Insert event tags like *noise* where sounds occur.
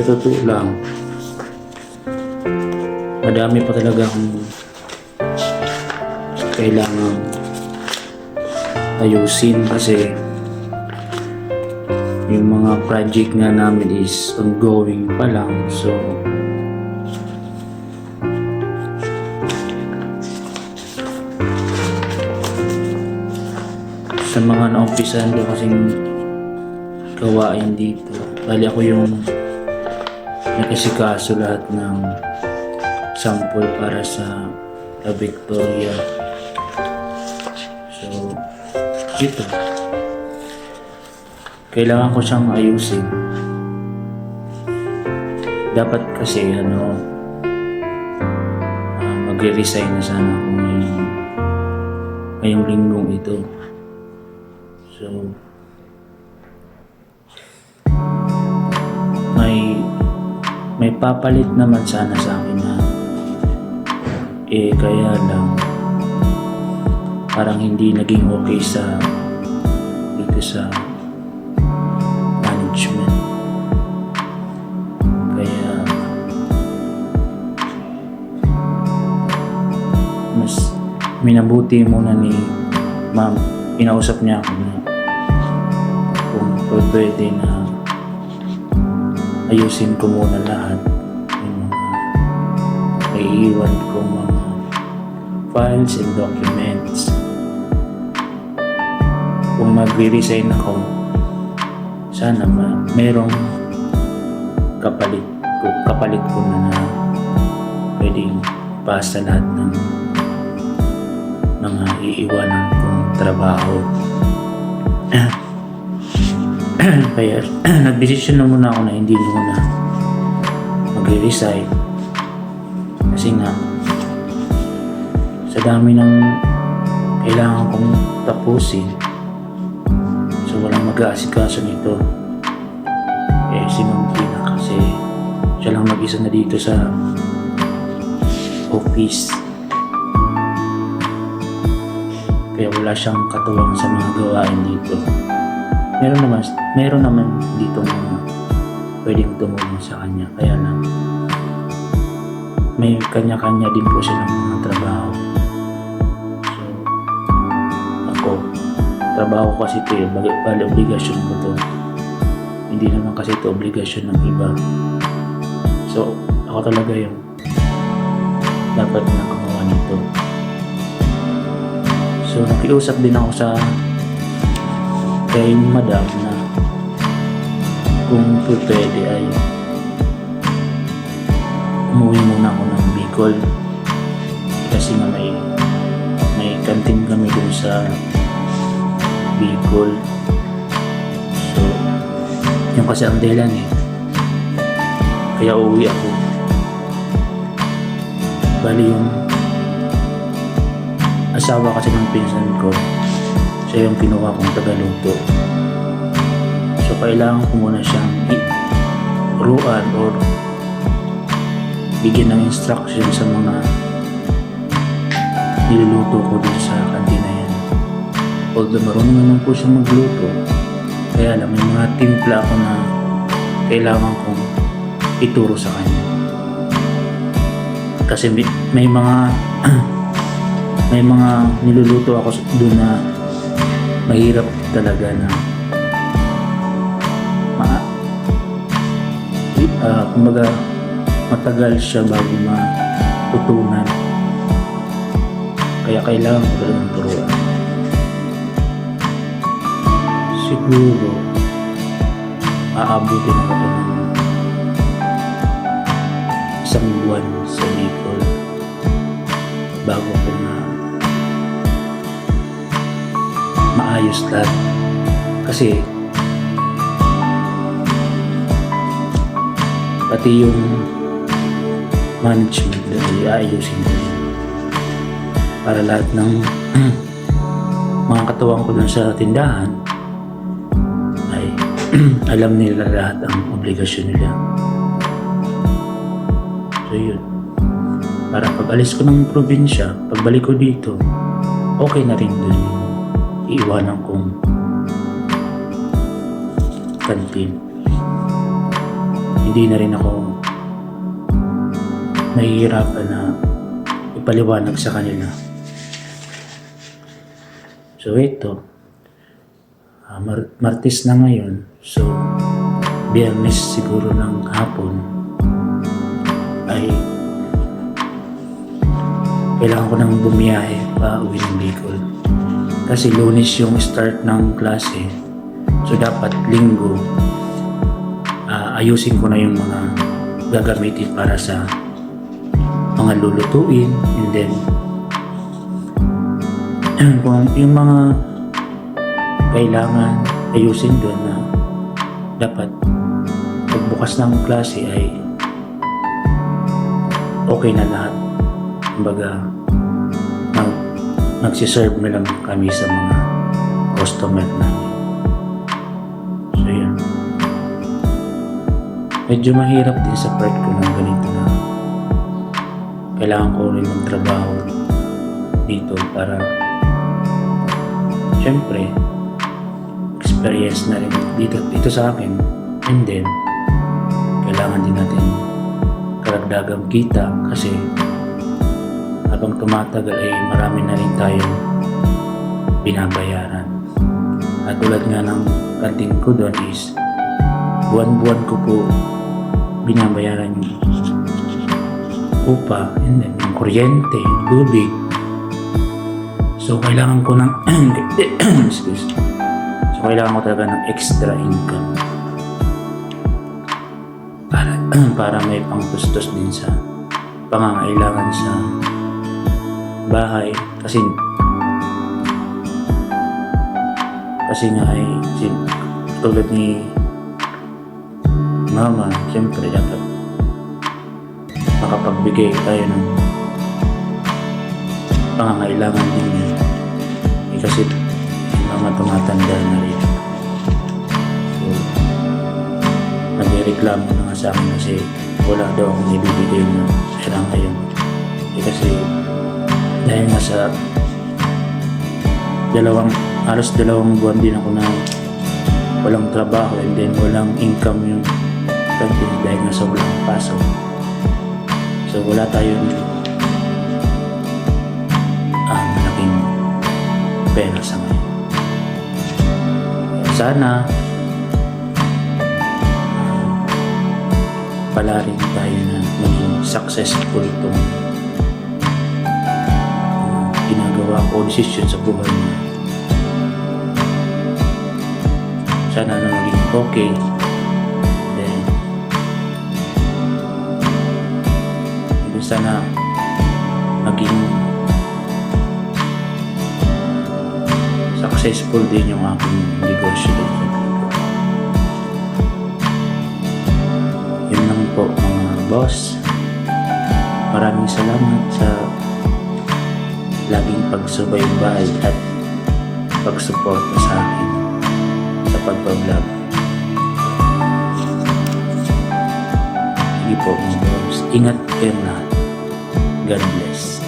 sa totoo lang, madami pa talagang kailangan ayusin kasi yung mga project nga namin is ongoing pa lang. So sa mga na-umpisahan ko kasing gawain dito bali ako yung nakasikaso lahat ng sample para sa La Victoria. So ito kailangan ko siyang ayusin. Dapat kasi ano ah, magre-resign na sana ako ngayong ngayong linggong ito. So may papalit naman sana sa akin na eh kaya lang parang hindi naging okay sa dito sa management. Kaya mas minabuti muna ni ma'am pinausap niya ako na kung pwede na ayusin ko muna lahat yung mga naiiwan ko mga files and documents. Kung magre-resign ako sana ma merong kapalit ko kapalit ko na na pwedeng basta lahat ng mga iiwanan kong trabaho *clears throat* *clears throat* kaya *clears throat* nagdesisyon na muna ako na hindi muna magre-resign kasi nga sa dami ng kailangan kong tapusin so walang mag-aasikaso nito. Eh si Ma'am kasi siya lang mag-isa na dito sa office. Kaya wala siyang katuwang sa mga gawain dito meron naman meron naman dito mga pwedeng tumulong sa kanya. Kaya lang may kanya-kanya din po silang mga trabaho. So ako trabaho kasi ito eh. Bali, obligasyon ko to. Hindi naman kasi ito obligasyon ng iba. So ako talaga yung dapat nakagawa nito. So nakiusap din ako sa kay madam na kung pwede ay umuwi muna ako ng Bicol. Kasi nga may may kantin kami dun sa Bicol. So yung kasi ang dahilan eh. Kaya uwi ako. Bali yung asawa kasi ng pinsan ko siya yung kinuha kong tagaluto. So, kailangan ko muna siyang i-ruan or bigyan ng instruction sa mga niluluto ko dun sa kantina yan. Although marunong naman po siya magluto, kaya lang may mga timpla ako na kailangan kong ituro sa kanya. Kasi may, may mga *clears throat* may mga niluluto ako doon na mahirap talaga na ma uh, kumbaga matagal siya bago matutunan. Kaya kailangan ko talagang turuan. Siguro aabutin ako to ng isang buwan sa Bicol bago ko na maayos lahat. Kasi pati yung management ay aayusin ko. Para lahat ng *clears throat* mga katuwang ko sa tindahan ay *clears throat* alam nila lahat ang obligasyon nila. So yun. Para pag alis ko ng probinsya, pagbalik ko dito, okay na rin dun iiwanan kong kantin. hindi na rin ako nahihirapan na ipaliwanag sa kanila. So ito, ah, Mar- Martes na ngayon. So, biyernes siguro ng hapon ay kailangan ko nang bumiyahe pa uwi ng Bicol. Kasi lunes yung start ng klase. So dapat linggo ah, ayusin ko na yung mga gagamitin para sa mga lulutuin and then kung yung mga kailangan ayusin doon na dapat pagbukas ng klase ay okay na lahat. Kumbaga, nagsiserve na lang kami sa mga customer namin. So, yun. Medyo mahirap din sa part ko ng ganito na kailangan ko rin magtrabaho dito para syempre experience na rin dito, dito sa akin and then kailangan din natin karagdagang kita kasi habang tumatagal ay marami na rin tayong binabayaran. At tulad nga ng kantin ko doon is buwan-buwan ko po binabayaran yung upa and then yung kuryente, tubig. So kailangan ko ng *clears throat* excuse so kailangan ko talaga ng extra income. Para *clears throat* para may pangtustos din sa pangangailangan sa bahay. Kasi kasi nga ay si- tulad ni mama siyempre dapat makapagbigay tayo ng pangangailangan din niya. Eh, kasi yung mama tumatanda na rin. So nagreklamo na nga sa akin kasi wala daw akong ibibigay na pera ngayon. Eh, kasi dahil nga sa dalawang halos dalawang buwan din ako na walang trabaho and then walang income yung kantin dahil nga sa walang pasok so wala tayong ah, malaking pera sa ngayon. Sana ah, pala rin tayo na maging successful itong ginagawa ko decision sa buhay. Sana na maging okay. Then sana maging successful din yung aking negosyo din. Yun lang po mga boss. Maraming salamat sa laging pagsubaybay at pagsuporta sa akin sa pagpa-vlog. Sige po. Ingat kayo lahat. God bless.